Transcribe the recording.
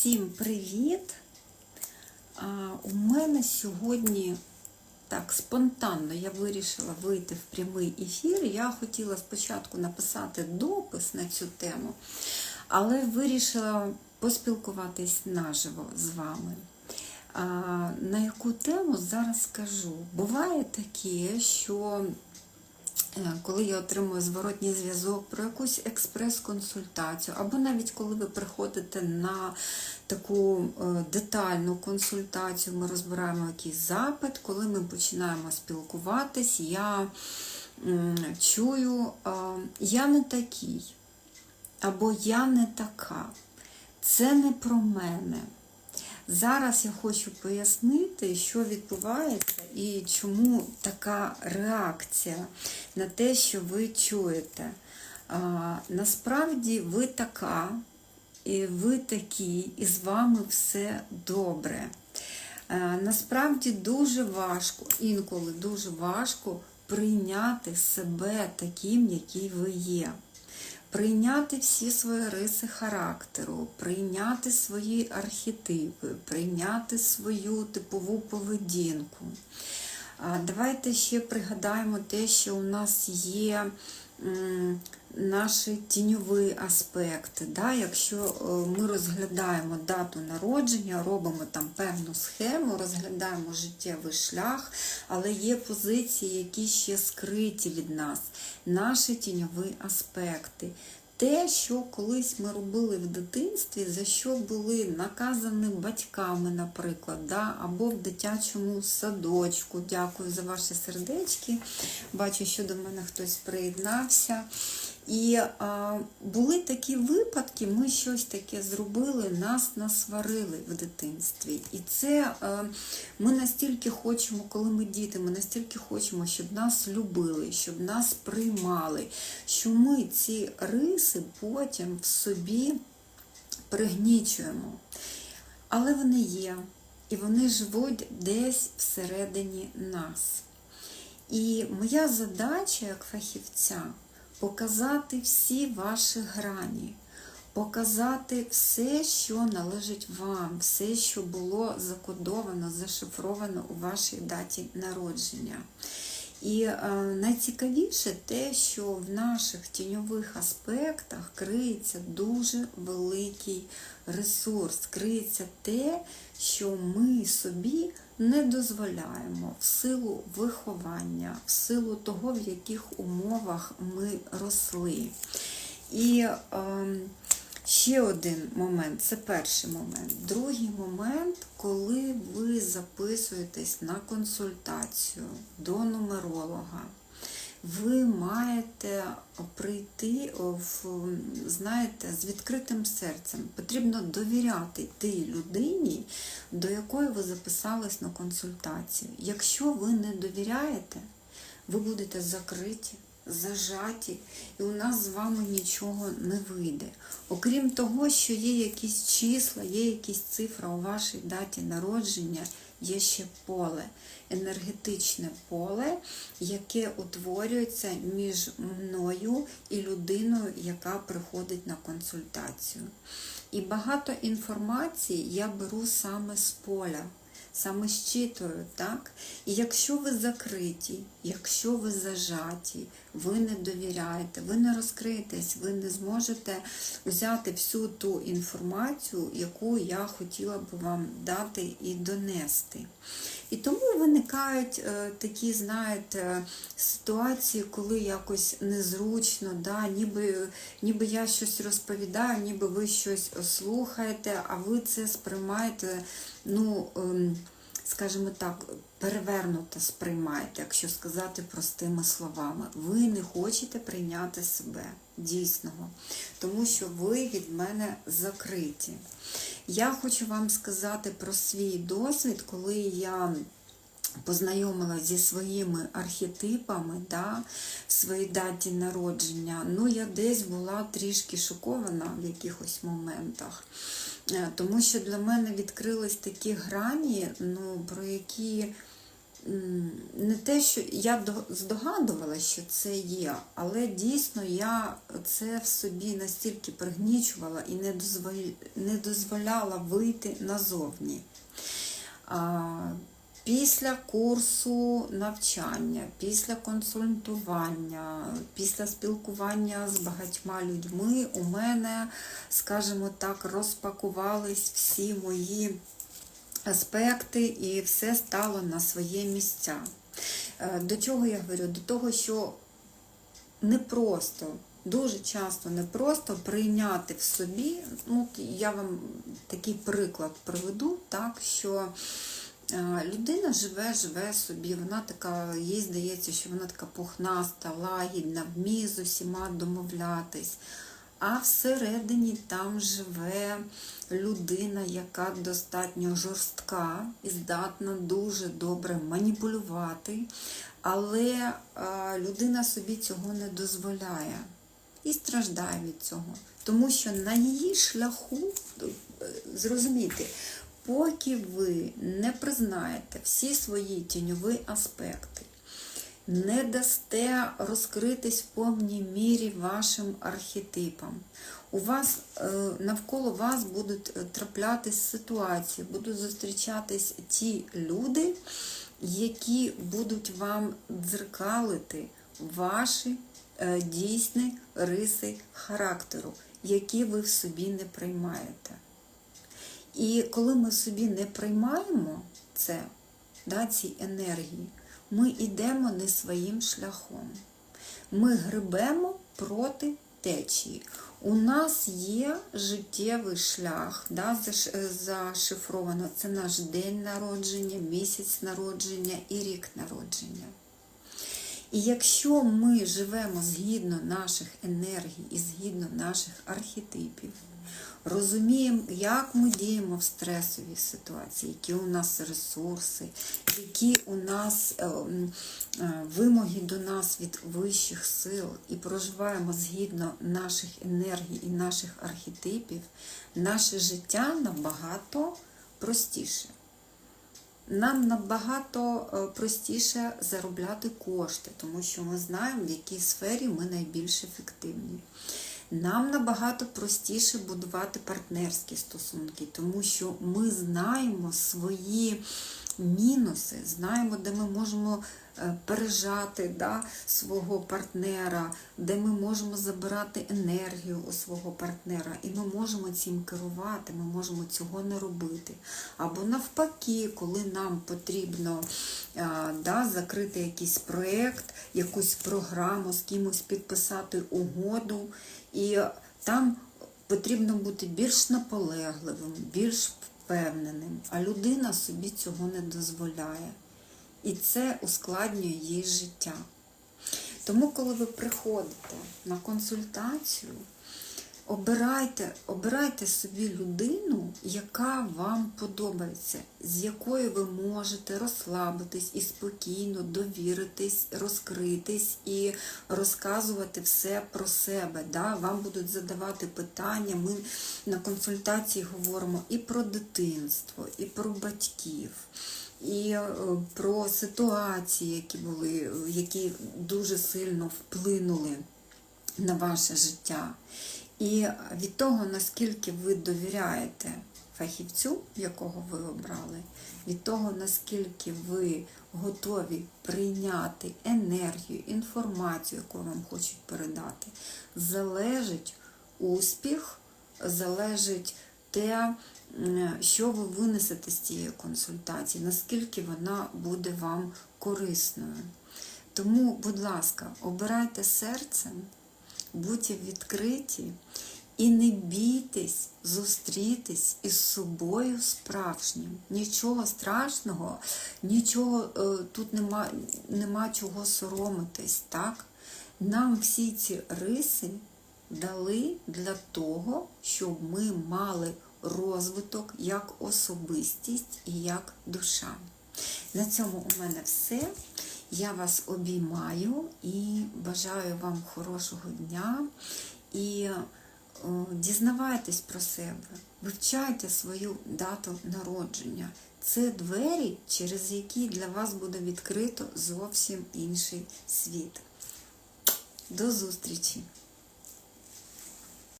Всім привіт! У мене сьогодні так спонтанно я вирішила вийти в прямий ефір. Я хотіла спочатку написати допис на цю тему, але вирішила поспілкуватись наживо з вами. На яку тему зараз скажу? Буває таке, що коли я отримую зворотній зв'язок про якусь експрес-консультацію, або навіть коли ви приходите на таку е, детальну консультацію, ми розбираємо якийсь запит, коли ми починаємо спілкуватись, я чую, я не такий, або я не така. Це не про мене. Зараз я хочу пояснити, що відбувається і чому така реакція на те, що ви чуєте. А, Насправді ви така, і ви такі, і з вами все добре. А, насправді дуже важко, інколи дуже важко прийняти себе таким, який ви є прийняти всі свої риси характеру, прийняти свої архетипи, прийняти свою типову поведінку. Давайте ще пригадаємо те, що у нас є наші тіньові аспекти. Да? Якщо е, ми розглядаємо дату народження, робимо там певну схему, розглядаємо життєвий шлях, але є позиції, які ще скриті від нас, наші тіньові аспекти те, що колись ми робили в дитинстві, за що були наказані батьками, наприклад, да, або в дитячому садочку. Дякую за ваші сердечки. Бачу, що до мене хтось приєднався. І а, були такі випадки, ми щось таке зробили, нас насварили в дитинстві. І це а, ми настільки хочемо, коли ми діти, ми настільки хочемо, щоб нас любили, щоб нас приймали, що ми ці риси потім в собі пригнічуємо. Але вони є, і вони живуть десь всередині нас. І моя задача як фахівця показати всі ваші грані, показати все, що належить вам, все, що було закодовано, зашифровано у вашій даті народження. І е, найцікавіше те, що в наших тіньових аспектах криється дуже великий ресурс, криється те, що ми собі не дозволяємо в силу виховання, в силу того, в яких умовах ми росли. І е, ще один момент це перший момент. Другий момент, коли ви записуєтесь на консультацію до нумеролога ви маєте прийти в, знаєте, з відкритим серцем. Потрібно довіряти тій людині, до якої ви записались на консультацію. Якщо ви не довіряєте, ви будете закриті. Зажаті, і у нас з вами нічого не вийде. Окрім того, що є якісь числа, є якісь цифри у вашій даті народження, є ще поле, енергетичне поле, яке утворюється між мною і людиною, яка приходить на консультацію. І багато інформації я беру саме з поля. Саме щитою, так? І якщо ви закриті, якщо ви зажаті, ви не довіряєте, ви не розкриєтесь, ви не зможете взяти всю ту інформацію, яку я хотіла б вам дати і донести. І тому виникають е, такі, знаєте, ситуації, коли якось незручно, да, ніби ніби я щось розповідаю, ніби ви щось слухаєте, а ви це сприймаєте, ну, ем, скажімо так, перевернуто сприймаєте, якщо сказати простими словами. Ви не хочете прийняти себе дійсного, тому що ви від мене закриті. Я хочу вам сказати про свій досвід, коли я познайомилася зі своїми архетипами да, в своїй даті народження. Ну, я десь була трішки шокована в якихось моментах. Е, тому що для мене відкрились такі грані, ну, про які не те, що я до- здогадувалася, що це є, але дійсно я це в собі настільки пригнічувала і не дозволяла вийти назовні. Після курсу навчання, після консультування, після спілкування з багатьма людьми у мене, скажімо так, розпакувались всі мої аспекти і все стало на своє місця. Е, До чого я говорю? До того, що непросто, дуже часто непросто прийняти в собі. Ну, я вам такий приклад приведу, так, що людина живе, живе собі, вона така, їй здається, що вона така пухнаста, лагідна, вміє з усіма домовлятись. А всередині там живе людина, яка достатньо жорстка і здатна дуже добре маніпулювати, але е, людина собі цього не дозволяє і страждає від цього. Тому що на її шляху, е, зрозумійте, поки ви не признаєте всі свої тіньові аспекти, не дасте розкритись в повній мірі вашим архетипам. У вас е, навколо вас будуть е, траплятись ситуації, будуть зустрічатись ті люди, які будуть вам дзеркалити ваші е, дійсні риси характеру, які ви в собі не приймаєте. І коли ми собі не приймаємо це, да, ці енергії, ми йдемо не своїм шляхом. Ми грибемо проти течії. У нас є життєвий шлях, да, зашифровано. Це наш день народження, місяць народження і рік народження. І якщо ми живемо згідно наших енергій і згідно наших архетипів, розуміємо, як ми діємо в стресовій ситуації, які у нас ресурси, які у нас е, е, вимоги до нас від вищих сил, і проживаємо згідно наших енергій і наших архетипів, наше життя набагато простіше нам набагато е, простіше заробляти кошти, тому що ми знаємо, в якій сфері ми найбільш ефективні. Нам набагато простіше будувати партнерські стосунки, тому що ми знаємо свої мінуси, знаємо, де ми можемо е, пережати да, свого партнера, де ми можемо забирати енергію у свого партнера, і ми можемо цим керувати, ми можемо цього не робити. Або навпаки, коли нам потрібно е, да, закрити якийсь проєкт, якусь програму, з кимось підписати угоду, і там потрібно бути більш наполегливим, більш впевненим, а людина собі цього не дозволяє. І це ускладнює їй життя. Тому, коли ви приходите на консультацію, обирайте, обирайте собі людину, яка вам подобається, з якою ви можете розслабитись і спокійно довіритись, розкритись і розказувати все про себе. Да? Вам будуть задавати питання. Ми на консультації говоримо і про дитинство, і про батьків. І е, про ситуації, які були, е, які дуже сильно вплинули на ваше життя. І від того, наскільки ви довіряєте фахівцю, якого ви обрали, від того, наскільки ви готові прийняти енергію, інформацію, яку вам хочуть передати, залежить успіх, залежить те, що ви винесете з цієї консультації, наскільки вона буде вам корисною. Тому, будь ласка, обирайте серцем, будьте відкриті і не бійтесь зустрітись із собою справжнім. Нічого страшного, нічого е, тут нема, нема чого соромитись, так? Нам всі ці риси дали для того, щоб ми мали розвиток як особистість і як душа. На цьому у мене все. Я вас обіймаю і бажаю вам хорошого дня. І дізнавайтесь про себе, вивчайте свою дату народження, це двері, через які для вас буде відкрито зовсім інший світ. До зустрічі!